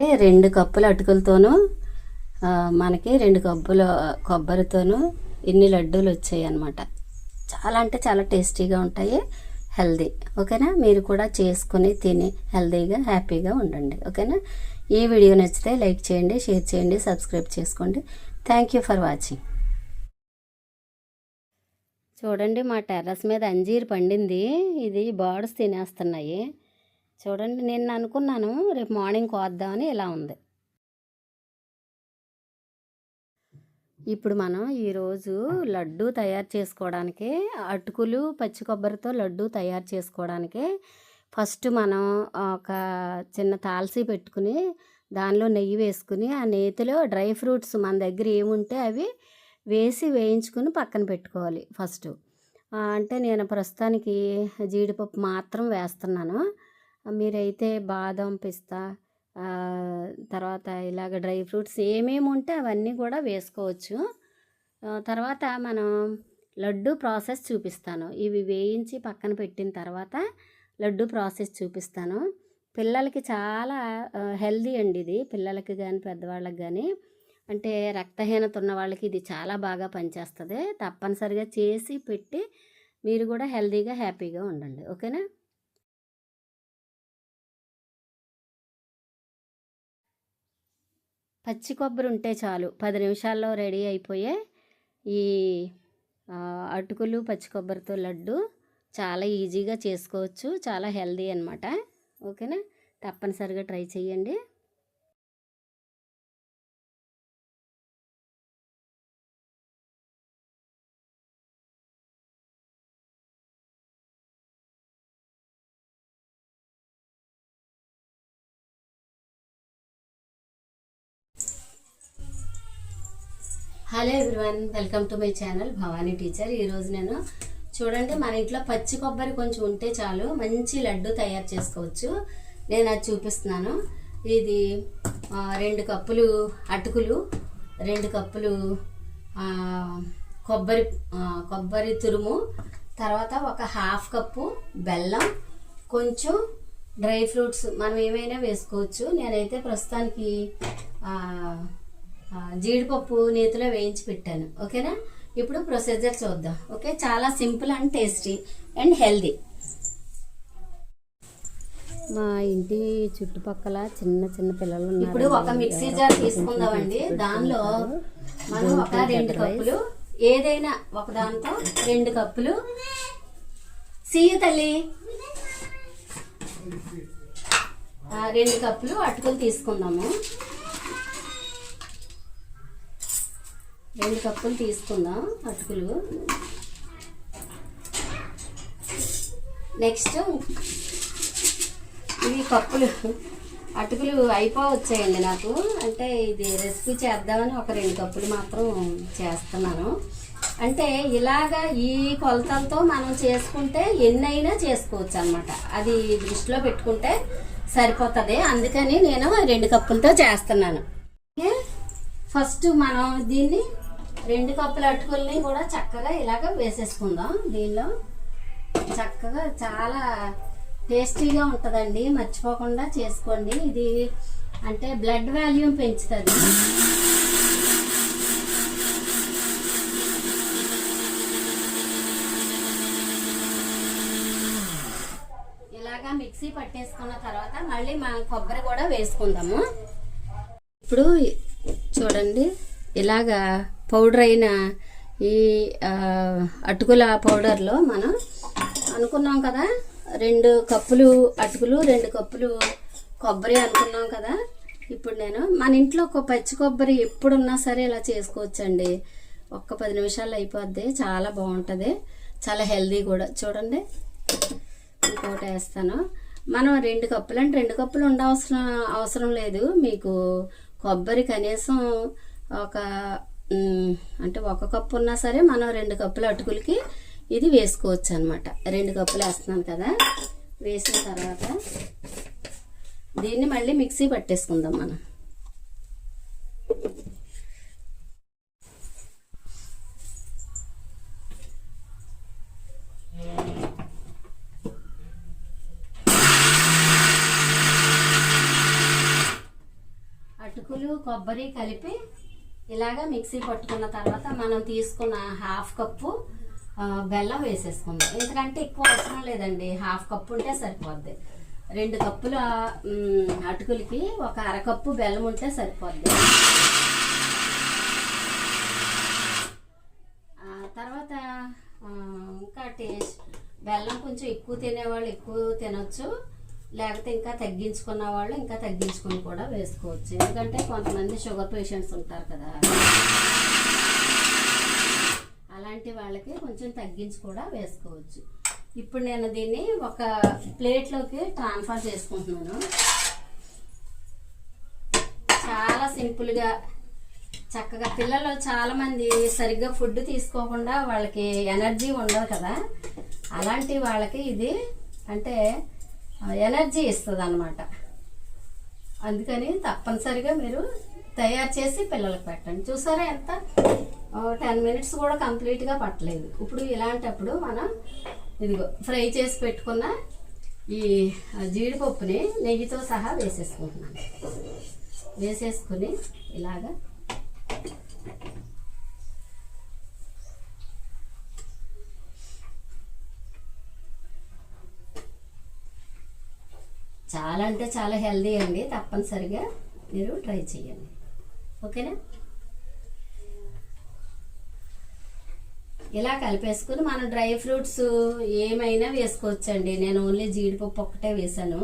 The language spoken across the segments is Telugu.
రెండు కప్పుల అటుకులతోనూ మనకి రెండు కప్పుల కొబ్బరితోనూ ఇన్ని లడ్డూలు వచ్చాయి అన్నమాట. చాలా అంటే చాలా టేస్టీగా ఉంటాయి హెల్దీ. ఓకేనా? మీరు కూడా చేసుకుని తిని హెల్దీగా హ్యాపీగా ఉండండి. ఓకేనా? ఈ వీడియో నచ్చితే లైక్ చేయండి షేర్ చేయండి సబ్స్క్రైబ్ చేసుకోండి. థ్యాంక్ యూ ఫర్ వాచింగ్ చూడండి మా టెర్రస్ మీద అంజీర్ పండింది. ఇది బర్డ్స్ తినేస్తున్నాయి. చూడండి నేను అనుకున్నాను రేపు మార్నింగ్ కోద్దామని ఇలా ఉంది. ఇప్పుడు మనం ఈరోజు లడ్డు తయారు చేసుకోవడానికి అటుకులు పచ్చి కొబ్బరితో లడ్డు తయారు చేసుకోవడానికి ఫస్ట్ మనం ఒక చిన్న తాల్సీ పెట్టుకుని దానిలో నెయ్యి వేసుకుని ఆ నేతిలో డ్రై ఫ్రూట్స్ మన దగ్గర ఏముంటే అవి వేసి వేయించుకుని పక్కన పెట్టుకోవాలి ఫస్ట్. అంటే నేను ప్రస్తుతానికి జీడిపప్పు మాత్రం వేస్తున్నాను. మీరైతే బాదం పిస్తా తర్వాత ఇలాగ డ్రై ఫ్రూట్స్ ఏమేమి ఉంటే అవన్నీ కూడా వేసుకోవచ్చు. తర్వాత మనం లడ్డు ప్రాసెస్ చూపిస్తాను. ఇవి వేయించి పక్కన పెట్టిన తర్వాత లడ్డు ప్రాసెస్ చూపిస్తాను. పిల్లలకి చాలా హెల్దీ అండి ఇది. పిల్లలకి కానీ పెద్దవాళ్ళకి కానీ అంటే రక్తహీనత ఉన్న వాళ్ళకి ఇది చాలా బాగా పనిచేస్తుంది. తప్పనిసరిగా చేసి పెట్టి మీరు కూడా హెల్దీగా హ్యాపీగా ఉండండి. ఓకేనా? పచ్చి కొబ్బరి ఉంటే చాలు. పది నిమిషాల్లో రెడీ అయిపోయే ఈ అటుకులు పచ్చి కొబ్బరితో లడ్డు చాలా ఈజీగా చేసుకోవచ్చు. చాలా హెల్దీ అనమాట ఓకేనా? తప్పనిసరిగా ట్రై చేయండి hello everyone welcome to my channel Bhavani teacher. ఈరోజు నేను చూడండి మన ఇంట్లో పచ్చి కొబ్బరి కొంచెం ఉంటే చాలు మంచి లడ్డు తయారు చేసుకోవచ్చు. నేను అది చూపిస్తున్నాను. ఇది రెండు కప్పులు అటుకులు రెండు కప్పులు కొబ్బరి కొబ్బరి తురుము తర్వాత ఒక హాఫ్ కప్పు బెల్లం కొంచెం డ్రై ఫ్రూట్స్ మనం ఏమైనా వేసుకోవచ్చు. నేనైతే ప్రస్తుతానికి జీడిపప్పు నేతిలో వేయించి పెట్టాను. ఓకేనా? ఇప్పుడు ప్రొసీజర్ చూద్దాం. ఓకే? చాలా simple and tasty and healthy. మా ఇంటి చుట్టుపక్కల చిన్న చిన్న పిల్లలు ఉన్నారు ఇప్పుడు ఒక మిక్సీ జార్ తీసుకుందామండి. దానిలో మనం ఒక రెండు కప్పులు ఏదైనా ఒక దాంతో రెండు కప్పులు. సీయ తల్లి. ఆ, రెండు కప్పులు అటుకులు తీసుకుందాము. రెండు కప్పులు తీసుకుందాం అటుకులు. నెక్స్ట్ ఇవి కప్పులు. అటుకులు అయిపోవచ్చాయండి నాకు. అంటే ఇది రెసిపీ చేద్దామని ఒక రెండు కప్పులు మాత్రం చేస్తున్నాను. అంటే ఇలాగా ఈ కొలతలతో మనం చేసుకుంటే ఎన్నైనా చేసుకోవచ్చు అనమాట అది దృష్టిలో పెట్టుకుంటే సరిపోతుంది. అందుకని నేను రెండు కప్పులతో చేస్తున్నాను. ఫస్ట్ మనం దీన్ని రెండు కప్పుల అటుకుల్ని కూడా చక్కగా ఇలాగ వేసేసుకుందాం. దీనిలో చక్కగా చాలా టేస్టీగా ఉంటుందండి. మర్చిపోకుండా చేసుకోండి. ఇది అంటే బ్లడ్ వాల్యూమ్ పెంచుతుంది. ఇలాగా మిక్సీ పట్టేసుకున్న తర్వాత మళ్ళీ మనం కొబ్బరి కూడా వేసుకుందాము. ఇప్పుడు చూడండి ఇలాగా పౌడర్ అయిన ఈ అటుకుల పౌడర్లో మనం అనుకున్నాం కదా రెండు కప్పులు అటుకులు రెండు కప్పులు కొబ్బరి అనుకున్నాం కదా. ఇప్పుడు నేను మన ఇంట్లో ఒక పచ్చి కొబ్బరి ఎప్పుడున్నా సరే ఇలా చేసుకోవచ్చండి. ఒక్క పది నిమిషాలు అయిపోద్ది. చాలా బాగుంటుంది. చాలా హెల్దీ కూడా. చూడండి. ఇంకోటి వేస్తాను. మనం రెండు కప్పులు అంటే రెండు కప్పులు ఉండవసరం అవసరం లేదు. మీకు కొబ్బరి కనీసం ఒక అంటే ఒక కప్పు ఉన్నా సరే మనం రెండు కప్పుల అటుకులకి ఇది వేసుకోవచ్చు అనమాట రెండు కప్పులు వేస్తున్నాను కదా. వేసిన తర్వాత దీన్ని మళ్ళీ మిక్సీ పట్టేసుకుందాం మనం. అటుకులు కొబ్బరి కలిపి ఇలాగా మిక్సీ పట్టుకున్న తర్వాత మనం తీసుకున్న హాఫ్ కప్పు బెల్లం వేసేసుకుందాం. ఎందుకంటే ఎక్కువ అవసరం లేదండి. హాఫ్ కప్పు ఉంటే సరిపోద్ది. రెండు కప్పుల అటుకులకి ఒక అరకప్పు బెల్లం ఉంటే సరిపోద్ది. తర్వాత ఇంకా టేస్ట్ బెల్లం కొంచెం ఎక్కువ తినేవాళ్ళు ఎక్కువ తినొచ్చు. లేకపోతే ఇంకా తగ్గించుకున్న వాళ్ళు ఇంకా తగ్గించుకొని కూడా వేసుకోవచ్చు. ఎందుకంటే కొంతమంది షుగర్ పేషెంట్స్ ఉంటారు కదా. అలాంటి వాళ్ళకి కొంచెం తగ్గించి కూడా వేసుకోవచ్చు. ఇప్పుడు నేను దీన్ని ఒక ప్లేట్లోకి ట్రాన్స్ఫర్ చేసుకుంటున్నాను. చాలా సింపుల్గా చక్కగా పిల్లలు చాలామంది సరిగ్గా ఫుడ్ తీసుకోకుండా వాళ్ళకి ఎనర్జీ ఉండదు కదా. అలాంటి వాళ్ళకి ఇది అంటే ఎనర్జీ ఇస్తుంది అనమాట అందుకని తప్పనిసరిగా మీరు తయారు చేసి పిల్లలకు పెట్టండి. చూసారా ఎంత? టెన్ మినిట్స్ కూడా కంప్లీట్గా పట్టలేదు. ఇప్పుడు ఇలాంటప్పుడు మనం ఇదిగో ఫ్రై చేసి పెట్టుకున్న ఈ జీడిపప్పుని నెయ్యితో సహా వేసేసుకుంటున్నాను వేసేసుకుని ఇలాగా చాలా అంటే చాలా హెల్దీ అండి తప్పనిసరిగా మీరు ట్రై చేయండి. ఓకేనా? ఇలా కలిపేసుకుని మనం డ్రై ఫ్రూట్స్ ఏమైనా వేసుకోవచ్చండి. నేను ఓన్లీ జీడిపప్పు ఒక్కటే వేసాను.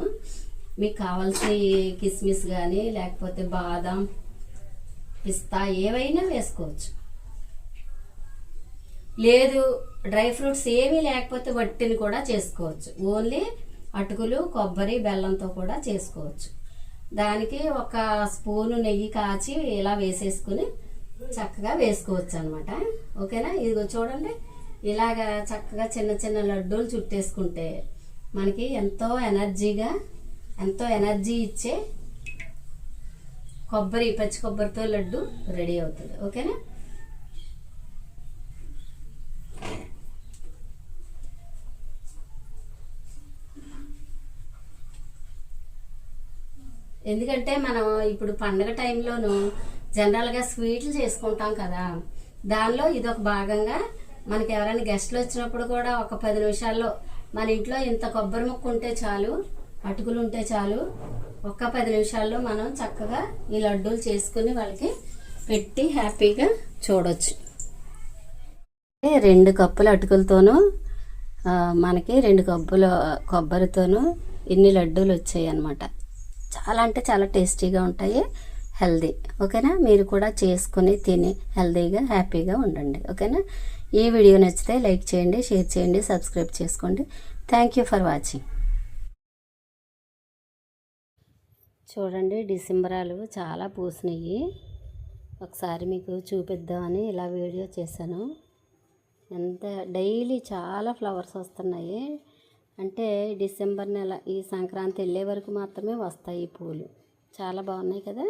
మీకు కావాల్సిన కిస్మిస్ కానీ లేకపోతే బాదం పిస్తా ఏవైనా వేసుకోవచ్చు. లేదు డ్రై ఫ్రూట్స్ ఏమీ లేకపోతే వట్టిని కూడా చేసుకోవచ్చు. ఓన్లీ అటుకులు కొబ్బరి బెల్లంతో కూడా చేసుకోవచ్చు. దానికి ఒక స్పూను నెయ్యి కాచి ఇలా వేసేసుకుని చక్కగా వేసుకోవచ్చు అనమాట ఓకేనా? ఇదిగో చూడండి. ఇలాగా చక్కగా చిన్న చిన్న లడ్డూలు చుట్టేసుకుంటే మనకి ఎంతో ఎనర్జీగా ఎంతో ఎనర్జీ ఇచ్చే కొబ్బరి పచ్చి కొబ్బరితో లడ్డు రెడీ అవుతుంది. ఓకేనా? ఎందుకంటే మనం ఇప్పుడు పండగ టైంలోను జనరల్గా స్వీట్లు చేసుకుంటాం కదా దానిలో ఇదొక భాగంగా మనకి ఎవరైనా గెస్ట్లు వచ్చినప్పుడు కూడా ఒక పది నిమిషాల్లో మన ఇంట్లో ఇంత కొబ్బరి ముక్క ఉంటే చాలు అటుకులు ఉంటే చాలు ఒక్క పది నిమిషాల్లో మనం చక్కగా ఈ లడ్డూలు చేసుకుని వాళ్ళకి పెట్టి హ్యాపీగా చూడొచ్చు. రెండు కప్పుల అటుకులతోనూ మనకి రెండు కప్పుల కొబ్బరితోనూ ఇన్ని లడ్డూలు వచ్చాయి అన్నమాట చాలా అంటే చాలా టేస్టీగా ఉంటాయి. హెల్దీ. ఓకేనా? మీరు కూడా చేసుకుని తిని హెల్దీగా హ్యాపీగా ఉండండి. ఓకేనా? ఈ వీడియో నచ్చితే లైక్ చేయండి షేర్ చేయండి సబ్స్క్రైబ్ చేసుకోండి. Thank you for watching. చూడండి డిసెంబరాలు చాలా పూసినాయి. ఒకసారి మీకు చూపిద్దామని ఇలా వీడియో చేశాను. ఎంత డైలీ చాలా ఫ్లవర్స్ వస్తున్నాయి. అంటే డిసెంబర్ నెల ఈ సంక్రాంతి వెళ్ళే వరకు మాత్రమే వస్తాయి ఈ పూలు. చాలా బాగున్నాయి కదా?